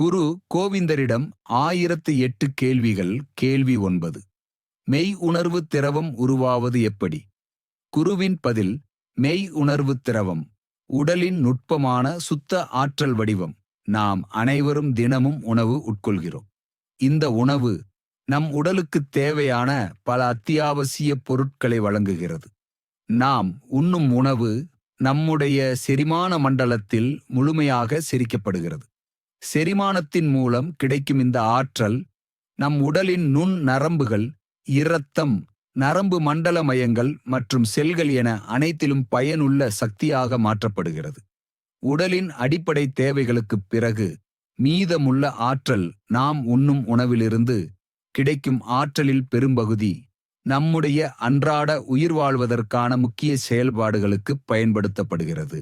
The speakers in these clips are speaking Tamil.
குரு கோவிந்தரிடம் ஆயிரத்து எட்டு கேள்விகள் கேள்வி ஒன்பது. மெய் உணர்வு திரவம் உருவாவது எப்படி? குருவின் பதில் மெய் உணர்வு திரவம் உடலின் நுட்பமான சுத்த ஆற்றல் வடிவம். நாம் அனைவரும் தினமும் உணவு உட்கொள்கிறோம். இந்த உணவு நம் உடலுக்குத் தேவையான பல அத்தியாவசிய பொருட்களை வழங்குகிறது. நாம் உண்ணும் உணவு நம்முடைய செரிமான மண்டலத்தில் முழுமையாக செரிக்கப்படுகிறது. செரிமானத்தின் மூலம் கிடைக்கும் இந்த ஆற்றல் நம் உடலின் நுண் நரம்புகள் இரத்தம் நரம்பு மண்டல மையங்கள் மற்றும் செல்கள் என அனைத்திலும் பயனுள்ள சக்தியாக மாற்றப்படுகிறது. உடலின் அடிப்படை தேவைகளுக்குப் பிறகு மீதமுள்ள ஆற்றல் நாம் உண்ணும் உணவிலிருந்து கிடைக்கும் ஆற்றலில் பெரும்பகுதி நம்முடைய அன்றாட உயிர் வாழ்வதற்கான முக்கிய செயல்பாடுகளுக்கு பயன்படுத்தப்படுகிறது.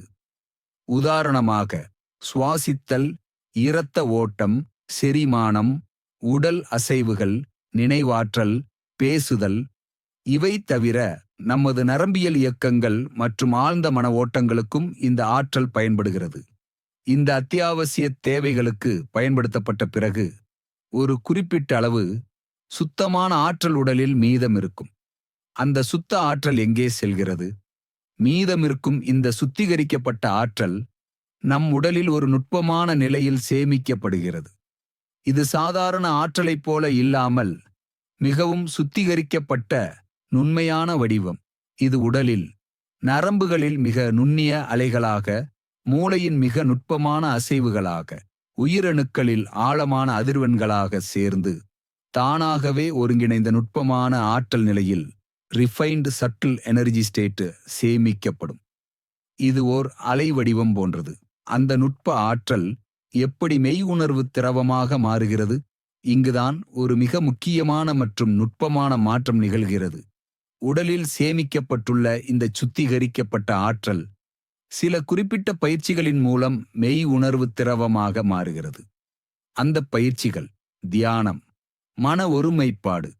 உதாரணமாக சுவாசித்தல் இரத்த ஓட்டம் செரிமானம் உடல் அசைவுகள் நினைவாற்றல் பேசுதல் இவை தவிர நமது நரம்பியல் இயக்கங்கள் மற்றும் ஆழ்ந்த மன ஓட்டங்களுக்கும் இந்த ஆற்றல் பயன்படுகிறது. இந்த அத்தியாவசிய தேவைகளுக்கு பயன்படுத்தப்பட்ட பிறகு ஒரு குறிப்பிட்ட அளவு சுத்தமான ஆற்றல் உடலில் மீதம் இருக்கும். அந்த சுத்த ஆற்றல் எங்கே செல்கிறது? மீதமிருக்கும் இந்த சுத்திகரிக்கப்பட்ட ஆற்றல் நம் உடலில் ஒரு நுட்பமான நிலையில் சேமிக்கப்படுகிறது. இது சாதாரண ஆற்றலைப் போல இல்லாமல் மிகவும் சுத்திகரிக்கப்பட்ட நுண்மையான வடிவம். இது உடலில் நரம்புகளில் மிக நுண்ணிய அலைகளாக மூளையின் மிக நுட்பமான அசைவுகளாக உயிரணுக்களில் ஆழமான அதிர்வெண்களாக சேர்ந்து தானாகவே ஒருங்கிணைந்த நுட்பமான ஆற்றல் நிலையில் ரிஃபைன்டு சட்டில் எனர்ஜி ஸ்டேட்டு சேமிக்கப்படும். இது ஓர் அலை வடிவம் போன்றது. அந்த நுட்ப ஆற்றல் எப்படி மெய் உணர்வு திரவமாக மாறுகிறது? இங்குதான் ஒரு மிக முக்கியமான மற்றும் நுட்பமான மாற்றம் நிகழ்கிறது. உடலில் சேமிக்கப்பட்டுள்ள இந்த சுத்திகரிக்கப்பட்ட ஆற்றல் சில குறிப்பிட்ட பயிற்சிகளின் மூலம் மெய் உணர்வு திரவமாக மாறுகிறது. அந்த பயிற்சிகள் தியானம் மன ஒருமைப்பாடு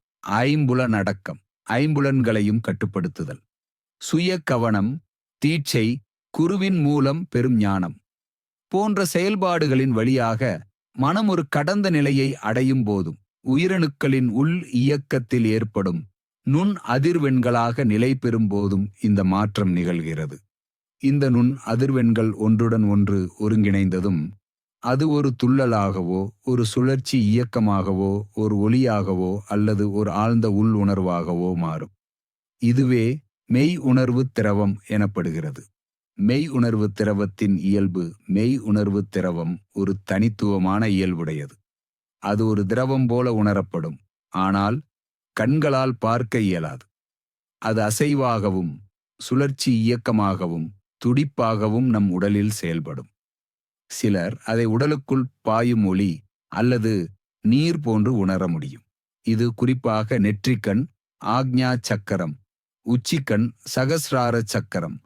ஐம்புலன் அடக்கம் ஐம்புலன்களையும் கட்டுப்படுத்துதல் சுய கவனம் தீட்சை குருவின் மூலம் பெரும் ஞானம் போன்ற செயல்பாடுகளின் வழியாக மனம் ஒரு கடந்த நிலையை அடையும் போதும். உயிரணுக்களின் உள் இயக்கத்தில் ஏற்படும் நுண் அதிர்வெண்களாக நிலை பெறும் போதும் இந்த மாற்றம் நிகழ்கிறது. இந்த நுண் அதிர்வெண்கள் ஒன்றுடன் ஒன்று ஒருங்கிணைந்ததும் அது ஒரு துள்ளலாகவோ ஒரு சுழற்சி இயக்கமாகவோ ஒரு ஒளியாகவோ அல்லது ஒரு ஆழ்ந்த உள் உணர்வாகவோ மாறும். இதுவே மெய் உணர்வு திரவம் எனப்படுகிறது. மெய் உணர்வு திரவத்தின் இயல்பு மெய் உணர்வு திரவம் ஒரு தனித்துவமான இயல்புடையது. அது ஒரு திரவம் போல உணரப்படும் ஆனால் கண்களால் பார்க்க இயலாது. அது அசைவாகவும் சுழற்சி இயக்கமாகவும் துடிப்பாகவும் நம் உடலில் செயல்படும். சிலர் அதை உடலுக்குள் பாயும் ஒளி அல்லது நீர் போன்று உணர முடியும். இது குறிப்பாக நெற்றிக்கண் ஆக்ஞா சக்கரம் உச்சிக்கண் சகசிரார சக்கரம்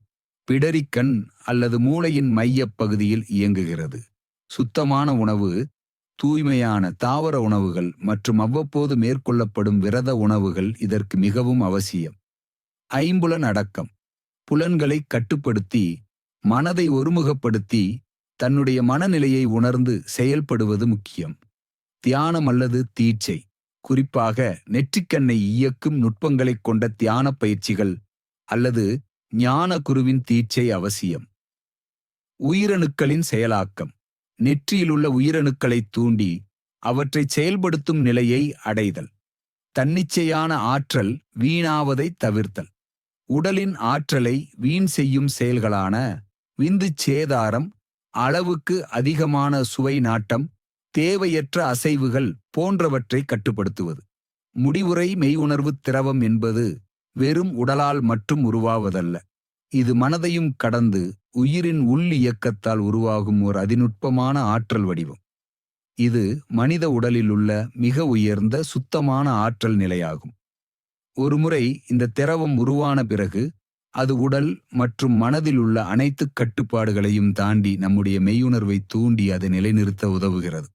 பிடரிக்கண் அல்லது மூளையின் மையப் பகுதியில் இயங்குகிறது. சுத்தமான உணவு தூய்மையான தாவர உணவுகள் மற்றும் அவ்வப்போது மேற்கொள்ளப்படும் விரத உணவுகள் இதற்கு மிகவும் அவசியம். ஐம்புலன் அடக்கம். புலன்களை கட்டுப்படுத்தி மனதை ஒருமுகப்படுத்தி தன்னுடைய மனநிலையை உணர்ந்து செயல்படுவது முக்கியம். தியானம் அல்லது தீட்சை. குறிப்பாக நெற்றிக்கண்ணை இயக்கும் நுட்பங்களைக் கொண்ட தியான பயிற்சிகள் அல்லது ஞானகுருவின் தீட்சை அவசியம். உயிரணுக்களின் செயலாக்கம். நெற்றியிலுள்ள உயிரணுக்களைத் தூண்டி அவற்றை செயல்படுத்தும் நிலையை அடைதல். தன்னிச்சையான ஆற்றல் வீணாவதைத் தவிர்த்தல். உடலின் ஆற்றலை வீண் செய்யும் செயல்களான விந்து சேதாரம் அளவுக்கு அதிகமான சுவை நாட்டம் தேவையற்ற அசைவுகள் போன்றவற்றை கட்டுப்படுத்துவது. முடிவுரை மெய்யுணர்வு திரவம் என்பது வெறும் உடலால் மட்டும் உருவாவதல்ல. இது மனதையும் கடந்து உயிரின் உள் இயக்கத்தால் உருவாகும் ஒரு அதிநுட்பமான ஆற்றல் வடிவம். இது மனித உடலில் உள்ள மிக உயர்ந்த சுத்தமான ஆற்றல் நிலையாகும். ஒருமுறை இந்த திரவம் உருவான பிறகு அது உடல் மற்றும் மனதில் உள்ள அனைத்து கட்டுப்பாடுகளையும் தாண்டி நம்முடைய மெய்யுணர்வை தூண்டி அதை நிலைநிறுத்த உதவுகிறது.